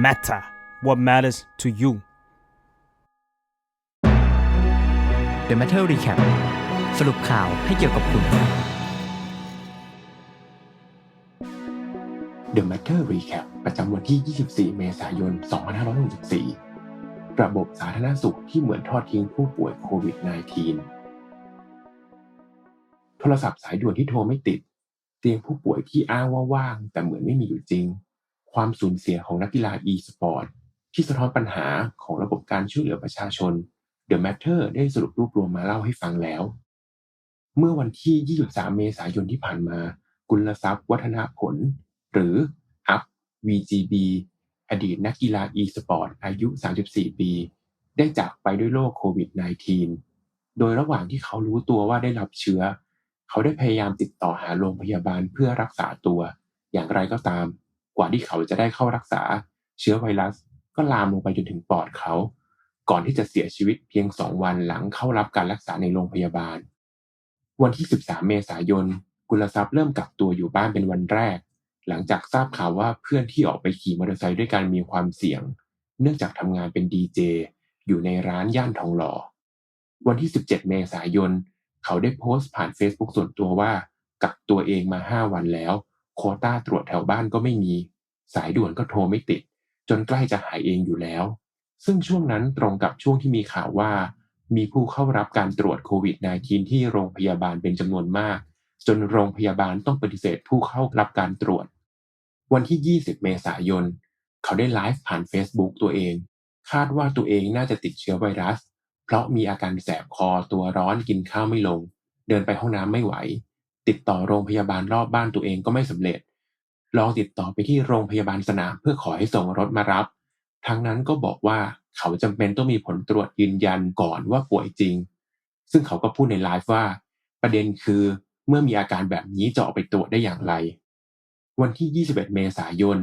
matter what matters to you The Matter Recap สรุปข่าวให้เกี่ยวกับคุณ The Matter Recap ประจำวันที่ 24 เมษายน 2564 ระบบสาธารณสุขที่เหมือนทอดทิ้งผู้ป่วยโควิด -19 โทรศัพท์สายด่วนที่โทรไม่ติด เตียงผู้ป่วยที่อ้างว่าว่าง แต่เหมือนไม่มีอยู่จริง ความสูญเสียของนักกีฬา e-sport ที่สะท้อนปัญหาของระบบการช่วยเหลือประชาชน The Matter ได้สรุปรวบรวมมาเล่าให้ฟังแล้ว เมื่อวันที่ 23 เมษายนที่ผ่านมา กุลทรัพย์วัฒนผล หรืออัพ VGB อดีตนักกีฬา e-sport อายุ 34 ปี ได้จากไปด้วยโรคโควิด -19 โดยระหว่างที่เขารู้ตัวว่าได้รับเชื้อ เขาได้พยายามติดต่อหาโรงพยาบาลเพื่อรักษาตัว อย่างไรก็ตาม ว่าที่เขาจะได้เข้ารักษาเชื้อไวรัส ก็ลามลงไปจนถึงปอดเขา ก่อนที่จะเสียชีวิตเพียง2วันหลังเข้ารับการรักษาในโรงพยาบาล วันที่ 13 เมษายน กุลทรัพย์เริ่มกักตัวอยู่บ้านเป็นวันแรก หลังจากทราบข่าวว่าเพื่อนที่ออกไปขี่มอเตอร์ไซค์ด้วยกันมีความเสี่ยง เนื่องจากทำงานเป็นดีเจอยู่ในร้านย่านทองหล่อ วันที่ 17 เมษายน เขาได้โพสต์ผ่าน Facebook ส่วนตัวว่ากักตัวเองมา 5 วันแล้ว โคต้าตรวจแถวบ้านก็ไม่มี สายด่วนก็โทรไม่ติด จนใกล้จะหายเองอยู่แล้ว ซึ่งช่วงนั้นตรงกับช่วงที่มีข่าวว่า มีผู้เข้ารับการตรวจโควิด -19 ที่โรงพยาบาลเป็นจำนวนมาก จนโรงพยาบาลต้องปฏิเสธผู้เข้ารับการตรวจ วันที่ 20 เมษายน เขาได้ไลฟ์ผ่าน Facebook ตัวเอง คาดว่าตัวเองน่าจะติดเชื้อไวรัส เพราะมีอาการแสบคอตัวร้อนกินข้าวไม่ลง เดินไปห้องน้ำไม่ไหว ติดต่อโรงพยาบาลรอบบ้านตัวเองก็ไม่สำเร็จ ลองติดต่อไปที่โรงพยาบาลสนามเพื่อขอให้ส่งรถมารับ ทั้งนั้นก็บอกว่าเขาจำเป็นต้องมีผลตรวจยืนยันก่อนว่าป่วยจริง ซึ่งเขาก็พูดในไลฟ์ว่า ประเด็นคือเมื่อมีอาการแบบนี้จะออกไปตรวจได้อย่างไร วันที่ 21 เมษายน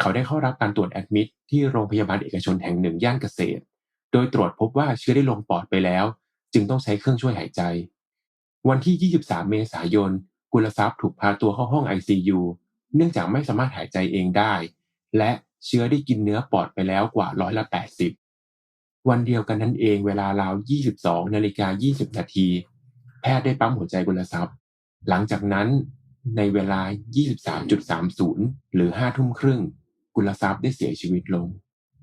เขาได้เข้ารับการตรวจแอดมิดที่โรงพยาบาลเอกชนแห่งหนึ่งย่านเกษตร โดยตรวจพบว่าเชื้อได้ลงปอดไปแล้ว จึงต้องใช้เครื่องช่วยหายใจ วันที่ 23 เมษายน กุลทรัพย์ถูกพาตัวเข้าห้อง ICU เนื่องจากไม่สามารถหายใจเองได้ และเชื้อได้กินเนื้อปอดไปแล้วกว่าร้อยละ 80 วันเดียวกันนั้นเองเวลาราว 22 นาฬิกา 20 นาที แพทย์ได้ปั๊มหัวใจกุลทรัพย์ หลังจากนั้นในเวลา 23.30 หรือ 5 ทุ่มครึ่ง กุลทรัพย์ได้เสียชีวิตลง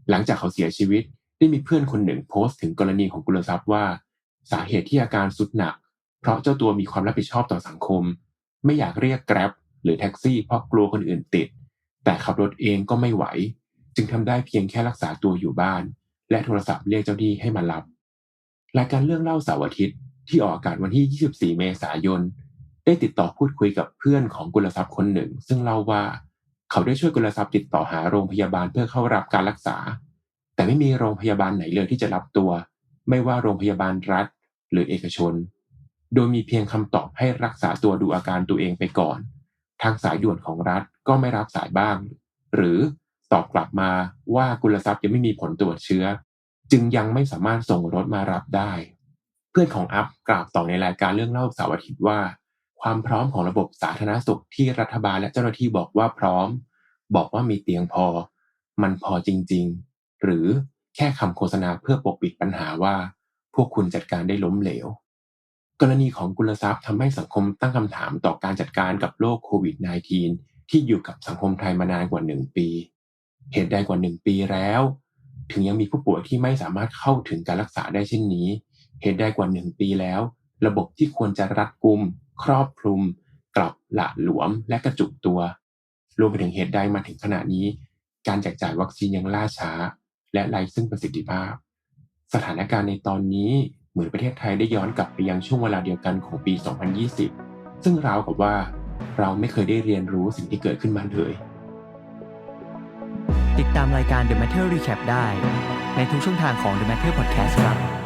หลังจากเขาเสียชีวิตได้มีเพื่อนคนหนึ่งโพสต์ถึงกรณีของกุลทรัพย์ว่า สาเหตุที่อาการสุดหนัก เพราะเจ้าตัวมีความรับผิดชอบต่อสังคม ไม่อยากเรียกแกร็บหรือแท็กซี่เพราะกลัวคนอื่นติด แต่ขับรถเองก็ไม่ไหว จึงทำได้เพียงแค่รักษาตัวอยู่บ้าน และโทรศัพท์เรียกเจ้าหนี้ให้มารับรายการเรื่องเล่าเสาร์อาทิตย์ที่ออกอากาศวันที่ 24 เมษายน ได้ติดต่อพูดคุยกับเพื่อนของกุลทรัพย์คนหนึ่ง ซึ่งเล่าว่าเขาได้ช่วยกุลทรัพย์ติดต่อหาโรงพยาบาลเพื่อเข้ารับการรักษา แต่ไม่มีโรงพยาบาลไหนเลยที่จะรับตัว ไม่ว่าโรงพยาบาลรัฐ หรือเอกชน โดยมีเพียงคำตอบให้รักษาตัวดูอาการตัวเองไปก่อน ทางสายด่วนของรัฐก็ไม่รับสายบ้าง หรือตอบกลับมาว่ากุลทรัพย์ยังไม่มีผลตรวจเชื้อ จึงยังไม่สามารถส่งรถมารับได้ เพื่อนของอัพกล่าวต่อในรายการเรื่องเล่าเสาร์อาทิตย์ว่า ความพร้อมของระบบสาธารณสุขที่รัฐบาลและเจ้าหน้าที่บอกว่าพร้อม บอกว่ามีเตียงพอ มันพอจริง ๆ หรือแค่คำโฆษณาเพื่อปกปิดปัญหาว่า พวกคุณจัดการได้ล้มเหลว กรณีของกุลทรัพย์ทำให้สังคมตั้งคำถามต่อการจัดการกับโรคโควิด -19 ที่อยู่กับสังคมไทยมานานกว่าหนึ่งปี เหตุใดกว่าหนึ่งปีแล้ว ถึงยังมีผู้ป่วยที่ไม่สามารถเข้าถึงการรักษาได้เช่นนี้ เหตุใดกว่าหนึ่งปีแล้ว ระบบที่ควรจะรัดกุม ครอบคลุม กลับหละหลวมและกระจุกตัว รวมไปถึงเหตุใดมาถึงขณะนี้ การแจกจ่ายวัคซีนยังล่าช้า และไร้ซึ่งประสิทธิภาพ สถานการณ์ในตอนนี้ เหมือนประเทศไทยได้ย้อนกลับไปยังช่วงเวลาเดียวกันของปี 2020 ซึ่งราวกับว่าเราไม่เคยได้เรียนรู้สิ่งที่เกิดขึ้นมาเลย ติดตามรายการ The Matter Recap ได้ ในทุกช่องทางของ The Matter Podcast ครับ